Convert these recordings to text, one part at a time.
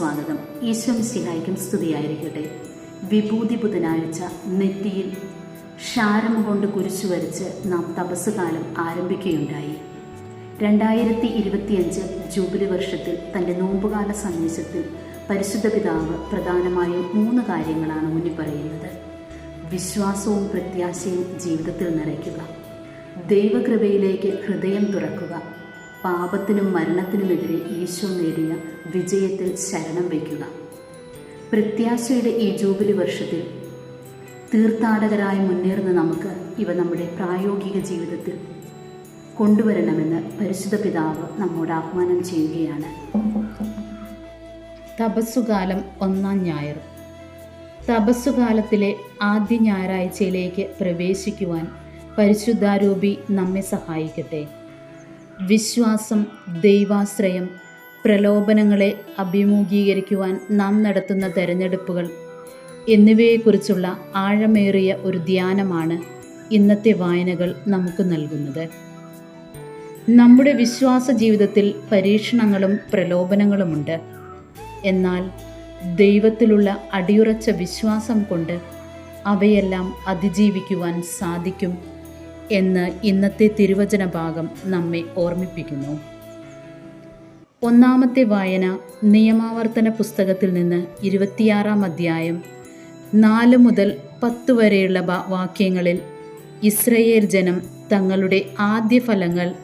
സ്വാഗതം. ഈശ്വം സിഹായിക്കും സ്തുതിയായിരിക്കട്ടെ. വിഭൂതി ബുധനാഴ്ച നെറ്റിയിൽ ക്ഷാരം കൊണ്ട് കുരിശു വരച്ച് നാം തപസ് കാലം ആരംഭിക്കുകയുണ്ടായി. രണ്ടായിരത്തി ഇരുപത്തിയഞ്ച് ജൂബിലി വർഷത്തിൽ തന്റെ നോമ്പുകാല സന്ദേശത്തിൽ പരിശുദ്ധ പിതാവ് പ്രധാനമായും മൂന്ന് കാര്യങ്ങളാണ് ഊന്നി പറയുന്നത്. വിശ്വാസവും പ്രത്യാശയും ജീവിതത്തിൽ നിറയ്ക്കുക. ദൈവകൃപയിലേക്ക് ഹൃദയം തുറക്കുക. പാപത്തിനും മരണത്തിനുമെതിരെ ഈശോ നേടിയ വിജയത്തിൽ ശരണം വയ്ക്കുക. പ്രത്യാശയുടെ ഈ ജൂബിലി വർഷത്തിൽ തീർത്ഥാടകരായി മുന്നേറുന്ന നമുക്ക് ഇവ നമ്മുടെ പ്രായോഗിക ജീവിതത്തിൽ കൊണ്ടുവരണമെന്ന് പരിശുദ്ധ പിതാവ് നമ്മോട് ആഹ്വാനം ചെയ്യുകയാണ്. തപസ്സുകാലം ഒന്നാം ഞായർ. തപസ്സുകാലത്തിലെ ആദ്യ ഞായറാഴ്ചയിലേക്ക് പ്രവേശിക്കുവാൻ പരിശുദ്ധാരൂപി നമ്മെ സഹായിക്കട്ടെ. വിശ്വാസം ദൈവാശ്രയം പ്രലോഭനങ്ങളെ അഭിമുഖീകരിക്കുവാൻ നാം നടത്തുന്ന തെരഞ്ഞെടുപ്പുകൾ എന്നിവയെക്കുറിച്ചുള്ള ആഴമേറിയ ഒരു ധ്യാനമാണ് ഇന്നത്തെ വായനകൾ നമുക്ക് നൽകുന്നത്. നമ്മുടെ വിശ്വാസ ജീവിതത്തിൽ പരീക്ഷണങ്ങളും പ്രലോഭനങ്ങളുമുണ്ട്. എന്നാൽ ദൈവത്തിലുള്ള അടിയുറച്ച വിശ്വാസം കൊണ്ട് അവയെല്ലാം അതിജീവിക്കുവാൻ സാധിക്കും എന്ന് ഇന്നത്തെ തിരുവചന ഭാഗം നമ്മെ ഓർമ്മിപ്പിക്കുന്നു. ഒന്നാമത്തെ വായന നിയമാവർത്തന പുസ്തകത്തിൽ നിന്ന് ഇരുപത്തിയാറാം അധ്യായം നാല് മുതൽ പത്ത് വരെയുള്ള വാക്യങ്ങളിൽ ഇസ്രയേൽ ജനം തങ്ങളുടെ ആദ്യ ഫലങ്ങൾ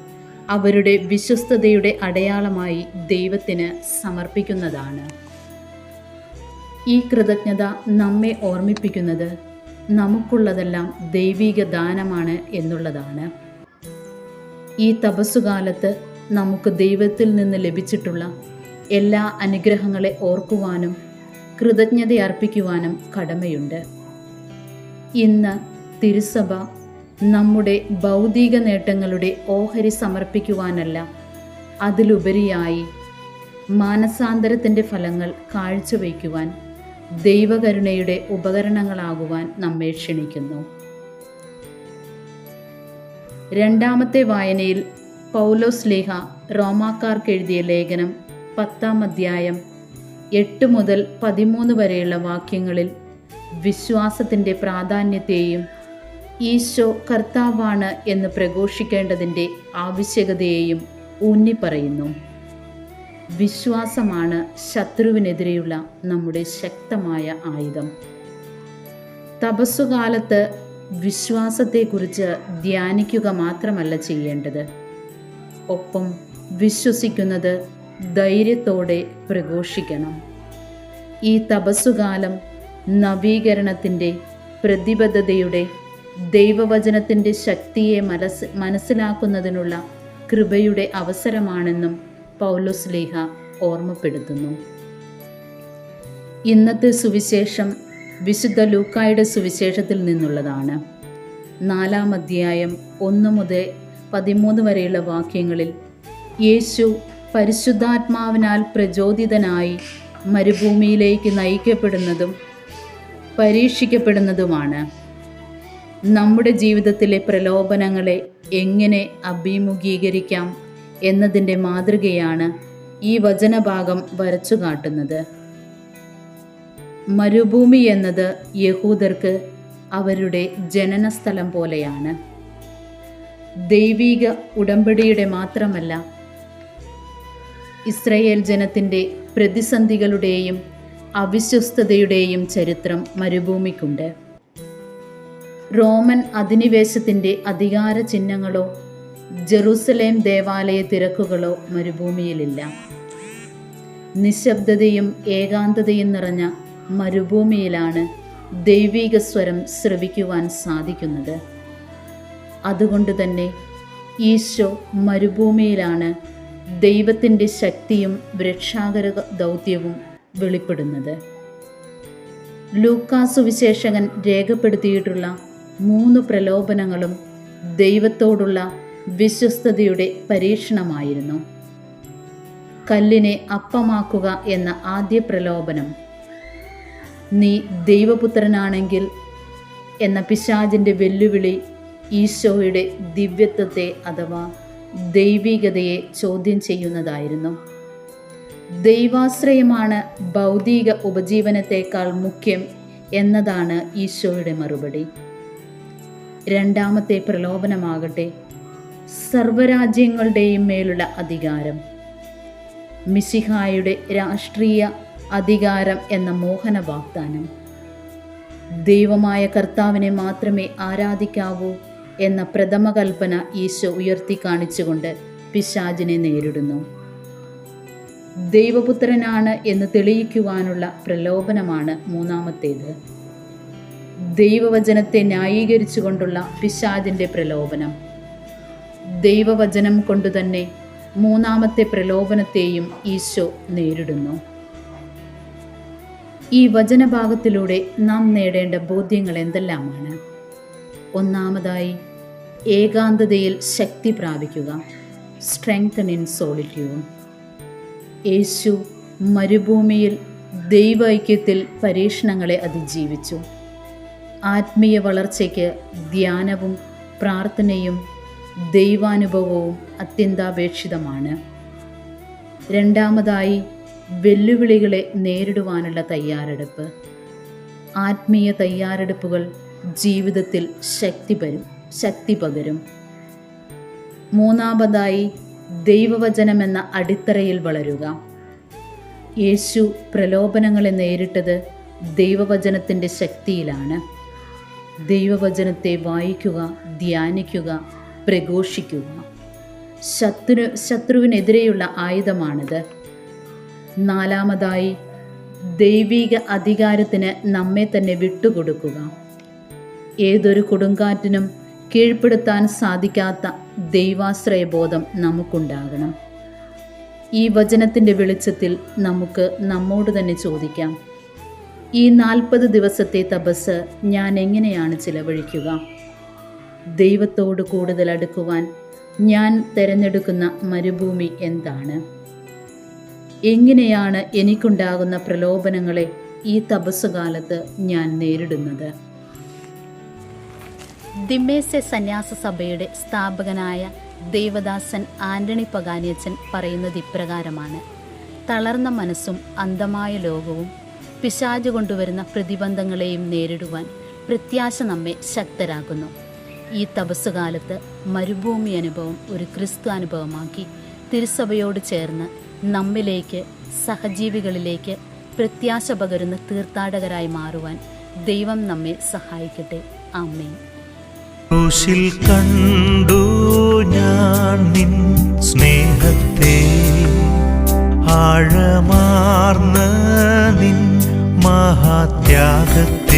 അവരുടെ വിശ്വസ്തതയുടെ അടയാളമായി ദൈവത്തിന് സമർപ്പിക്കുന്നതാണ്. ഈ കൃതജ്ഞത നമ്മെ ഓർമ്മിപ്പിക്കുന്നത് നമുക്കുള്ളതെല്ലാം ദൈവിക ദാനമാണ് എന്നുള്ളതാണ്. ഈ തപസ്സുകാലത്ത് നമുക്ക് ദൈവത്തിൽ നിന്ന് ലഭിച്ചിട്ടുള്ള എല്ലാ അനുഗ്രഹങ്ങളെ ഓർക്കുവാനും കൃതജ്ഞത അർപ്പിക്കുവാനും കടമയുണ്ട്. ഇന്ന് തിരുസഭ നമ്മുടെ ഭൗതിക നേട്ടങ്ങളുടെ ഓഹരി സമർപ്പിക്കുവാനല്ല അതിലുപരിയായി മാനസാന്തരത്തിന്റെ ഫലങ്ങൾ കാഴ്ചവയ്ക്കുവാൻ ദൈവകരുണയുടെ ഉപകരണങ്ങളാകുവാൻ നമ്മെ ക്ഷണിക്കുന്നു. രണ്ടാമത്തെ വായനയിൽ പൗലോസ് ലേഹ റോമാക്കാർക്ക് എഴുതിയ ലേഖനം പത്താം അധ്യായം എട്ട് മുതൽ പതിമൂന്ന് വരെയുള്ള വാക്യങ്ങളിൽ വിശ്വാസത്തിന്റെ പ്രാധാന്യത്തെയും ഈശോ കർത്താവാണ് എന്ന് പ്രഘോഷിക്കേണ്ടതിന്റെ ആവശ്യകതയെയും ഊന്നിപ്പറയുന്നു. വിശ്വാസമാണ് ശത്രുവിനെതിരെയുള്ള നമ്മുടെ ശക്തമായ ആയുധം. തപസ്സുകാലത്ത് വിശ്വാസത്തെക്കുറിച്ച് ധ്യാനിക്കുക മാത്രമല്ല ചെയ്യേണ്ടത്. ഒപ്പം വിശ്വസിക്കുന്നത് ധൈര്യത്തോടെ പ്രഘോഷിക്കണം. ഈ തപസ്സുകാലം നവീകരണത്തിന്റെ പ്രതിബദ്ധതയുടെ ദൈവവചനത്തിന്റെ ശക്തിയെ മനസ് മനസ്സിലാക്കുന്നതിനുള്ള കൃപയുടെ അവസരമാണെന്നും പൗലോസ് ലീഹ ഓർമ്മപ്പെടുത്തുന്നു. ഇന്നത്തെ സുവിശേഷം വിശുദ്ധ ലൂക്കായുടെ സുവിശേഷത്തിൽ നിന്നുള്ളതാണ്. നാലാം അധ്യായം ഒന്ന് മുതൽ പതിമൂന്ന് വരെയുള്ള വാക്യങ്ങളിൽ യേശു പരിശുദ്ധാത്മാവിനാൽ പ്രചോദിതനായി മരുഭൂമിയിലേക്ക് നയിക്കപ്പെടുന്നതും പരീക്ഷിക്കപ്പെടുന്നതുമാണ്. നമ്മുടെ ജീവിതത്തിലെ പ്രലോഭനങ്ങളെ എങ്ങനെ അഭിമുഖീകരിക്കാം എന്നതിന്റെ മാതൃകയാണ് ഈ വചനഭാഗം വരച്ചു കാട്ടുന്നത്. മരുഭൂമി എന്നത് യഹൂദർക്ക് അവരുടെ ജനനസ്ഥലം പോലെയാണ്. ദൈവീക ഉടമ്പടിയുടെ മാത്രമല്ല ഇസ്രയേൽ ജനത്തിന്റെ പ്രതിസന്ധികളുടെയും അവിശ്വസ്തതയുടെയും ചരിത്രം മരുഭൂമിക്കുണ്ട്. റോമൻ അധിനിവേശത്തിന്റെ അധികാര ചിഹ്നങ്ങളോ ജെറൂസലേം ദേവാലയ തിരക്കുകളോ മരുഭൂമിയിലില്ല. നിശബ്ദതയും ഏകാന്തതയും നിറഞ്ഞ മരുഭൂമിയിലാണ് ദൈവിക സ്വരം ശ്രവിക്കുവാൻ സാധിക്കുന്നത്. അതുകൊണ്ട് തന്നെ ഈശോ മരുഭൂമിയിലാണ് ദൈവത്തിന്റെ ശക്തിയും രക്ഷാകര ദൗത്യവും വെളിപ്പെടുന്നത്. ലൂക്കാസു വിശേഷകൻ രേഖപ്പെടുത്തിയിട്ടുള്ള മൂന്ന് പ്രലോഭനങ്ങളും ദൈവത്തോടുള്ള വിശ്വസ്തതയുടെ പരീക്ഷണമായിരുന്നു. കല്ലിനെ അപ്പമാക്കുക എന്ന ആദ്യ പ്രലോഭനം. നീ ദൈവപുത്രനാണെങ്കിൽ എന്ന പിശാചിന്റെ വെല്ലുവിളി ഈശോയുടെ ദിവ്യത്വത്തെ അഥവാ ദൈവികതയെ ചോദ്യം ചെയ്യുന്നതായിരുന്നു. ദൈവാശ്രയമാണ് ഭൗതിക ഉപജീവനത്തെക്കാൾ മുഖ്യം എന്നതാണ് ഈശോയുടെ മറുപടി. രണ്ടാമത്തെ പ്രലോഭനമാകട്ടെ സർവരാജ്യങ്ങളുടെയും മേലുള്ള അധികാരം. മിശിഹായുടെ രാഷ്ട്രീയ അധികാരം എന്ന മോഹന വാഗ്ദാനം. ദൈവമായ കർത്താവിനെ മാത്രമേ ആരാധിക്കാവൂ എന്ന പ്രഥമ കൽപ്പന ഈശോ ഉയർത്തി കാണിച്ചുകൊണ്ട് പിശാജിനെ നേരിടുന്നു. ദൈവപുത്രനാണ് എന്ന് തെളിയിക്കുവാനുള്ള പ്രലോഭനമാണ് മൂന്നാമത്തേത്. ദൈവവചനത്തെ ന്യായീകരിച്ചുകൊണ്ടുള്ള പിശാജിന്റെ പ്രലോഭനം. ദൈവവചനം കൊണ്ടുതന്നെ മൂന്നാമത്തെ പ്രലോഭനത്തെയും ഈശോ നേരിടുന്നു. ഈ വചനഭാഗത്തിലൂടെ നാം നേടേണ്ട ബോധ്യങ്ങൾ എന്തെല്ലാമാണ്? ഒന്നാമതായി ഏകാന്തതയിൽ ശക്തി പ്രാപിക്കുക. സ്ട്രെങ്തൻ ഇൻ സോളിറ്റ്യൂഡ് യേശു മരുഭൂമിയിൽ ദൈവൈക്യത്തിൽ പരീക്ഷണങ്ങളെ അതിജീവിച്ചു. ആത്മീയ വളർച്ചയ്ക്ക് ധ്യാനവും പ്രാർത്ഥനയും ദൈവാനുഭവവും അത്യന്താപേക്ഷിതമാണ്. രണ്ടാമതായി വെല്ലുവിളികളെ നേരിടുവാനുള്ള തയ്യാറെടുപ്പ്. ആത്മീയ തയ്യാറെടുപ്പുകൾ ജീവിതത്തിൽ ശക്തി പരും ശക്തി പകരും. മൂന്നാമതായി ദൈവവചനമെന്ന അടിത്തറയിൽ വളരുക. യേശു പ്രലോഭനങ്ങളെ നേരിട്ടത് ദൈവവചനത്തിന്റെ ശക്തിയിലാണ്. ദൈവവചനത്തെ വായിക്കുക ധ്യാനിക്കുക പ്രഘോഷിക്കുക ശത്രു ശത്രുവിനെതിരെയുള്ള ആയുധമാണിത്. നാലാമതായി ദൈവിക അധികാരത്തിന് നമ്മെ തന്നെ വിട്ടുകൊടുക്കുക. ഏതൊരു കൊടുങ്കാറ്റിനും കീഴ്പ്പെടുത്താൻ സാധിക്കാത്ത ദൈവാശ്രയബോധം നമുക്കുണ്ടാകണം. ഈ വചനത്തിന്റെ വെളിച്ചത്തിൽ നമുക്ക് നമ്മോട് തന്നെ ചോദിക്കാം. ഈ നാൽപ്പത് ദിവസത്തെ തപസ് ഞാൻ എങ്ങനെയാണ് ചിലവഴിക്കുക? ദൈവത്തോട് കൂടുതൽ അടുക്കുവാൻ ഞാൻ തിരഞ്ഞെടുക്കുന്ന മരുഭൂമി എന്താണ്? എങ്ങനെയാണ് എനിക്കുണ്ടാകുന്ന പ്രലോഭനങ്ങളെ ഈ തപസ്സുകാലത്ത് ഞാൻ നേരിടുന്നത്? ദിമേസെ സന്യാസ സഭയുടെ സ്ഥാപകനായ ദേവദാസൻ ആന്റണി പകാനിയച്ചൻ പറയുന്നത് ഇപ്രകാരമാണ്. തളർന്ന മനസ്സും അന്ധമായ ലോകവും പിശാജ് കൊണ്ടുവരുന്ന പ്രതിബന്ധങ്ങളെയും നേരിടുവാൻ പ്രത്യാശ നമ്മെ ശക്തരാക്കുന്നു. ഈ തപസ്സുകാലത്ത് മരുഭൂമി അനുഭവം ഒരു ക്രിസ്തു അനുഭവമാക്കി. തിരുസഭയോട് ചേർന്ന് നമ്മിലേക്ക് സഹജീവികളിലേക്ക് പ്രത്യാശ പകരുന്ന തീർത്ഥാടകരായി മാറുവാൻ ദൈവം നമ്മെ സഹായിക്കട്ടെ. ആമേൻ. ക്രൂശിൽ കണ്ടു ഞാൻ നിൻ സ്നേഹത്തെ ആഴമാർന്ന നിൻ മഹാത്യാഗത്തെ.